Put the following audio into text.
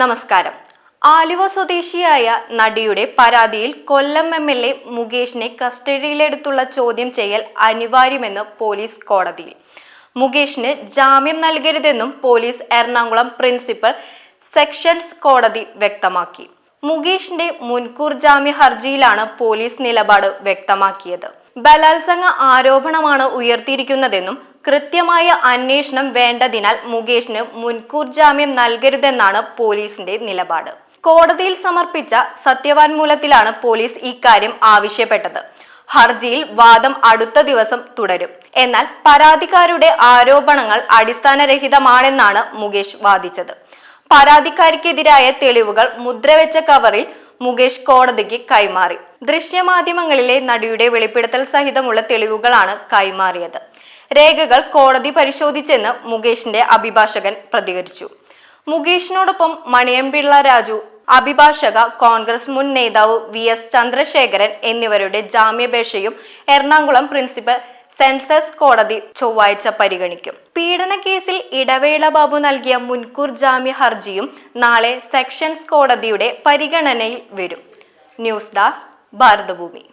നമസ്കാരം. ആലുവ സ്വദേശിയായ നടിയുടെ പരാതിയിൽ കൊല്ലം എം എൽ എ മുകേഷിനെ കസ്റ്റഡിയിലെടുത്തുള്ള ചോദ്യം ചെയ്യൽ അനിവാര്യമെന്ന് പോലീസ് കോടതിയിൽ. മുകേഷിന് ജാമ്യം നൽകരുതെന്നും പോലീസ് എറണാകുളം പ്രിൻസിപ്പൽ സെക്ഷൻസ് കോടതി വ്യക്തമാക്കി. മുകേഷിന്റെ മുൻകൂർ ജാമ്യ ഹർജിയിലാണ് പോലീസ് നിലപാട് വ്യക്തമാക്കിയത്. ബലാത്സംഗ ആരോപണമാണ് ഉയർത്തിയിരിക്കുന്നതെന്നും കൃത്യമായ അന്വേഷണം വേണ്ടതിനാൽ മുകേഷിന് മുൻകൂർ ജാമ്യം നൽകരുതെന്നാണ് പോലീസിന്റെ നിലപാട്. കോടതിയിൽ സമർപ്പിച്ച സത്യവാൻമൂലത്തിലാണ് പോലീസ് ഇക്കാര്യം ആവശ്യപ്പെട്ടത്. ഹർജിയിൽ വാദം അടുത്ത ദിവസം തുടരും. എന്നാൽ പരാതിക്കാരുടെ ആരോപണങ്ങൾ അടിസ്ഥാനരഹിതമാണെന്നാണ് മുകേഷ് വാദിച്ചത്. പരാതിക്കാരിക്കെതിരായ തെളിവുകൾ മുദ്രവെച്ച കവറിൽ മുകേഷ് കോടതിക്ക് കൈമാറി. ദൃശ്യമാധ്യമങ്ങളിലെ നടിയുടെ വെളിപ്പെടുത്തൽ സഹിതമുള്ള തെളിവുകളാണ് കൈമാറിയത്. രേഖകൾ കോടതി പരിശോധിച്ചെന്ന് മുകേഷിന്റെ അഭിഭാഷകൻ പ്രതികരിച്ചു. മുകേഷിനോടൊപ്പം മണിയമ്പിള്ള രാജു അഭിഭാഷക കോൺഗ്രസ് മുൻ നേതാവ് വി എസ് ചന്ദ്രശേഖരൻ എന്നിവരുടെ ജാമ്യാപേക്ഷയും എറണാകുളം പ്രിൻസിപ്പൽ സെൻസസ് കോടതി ചൊവ്വാഴ്ച പരിഗണിക്കും. പീഡന കേസിൽ ഇടവേള ബാബു നൽകിയ മുൻകൂർ ജാമ്യ ഹർജിയും നാളെ സെക്ഷൻസ് കോടതിയുടെ പരിഗണനയിൽ വരും. News desk Bharatabhoomi.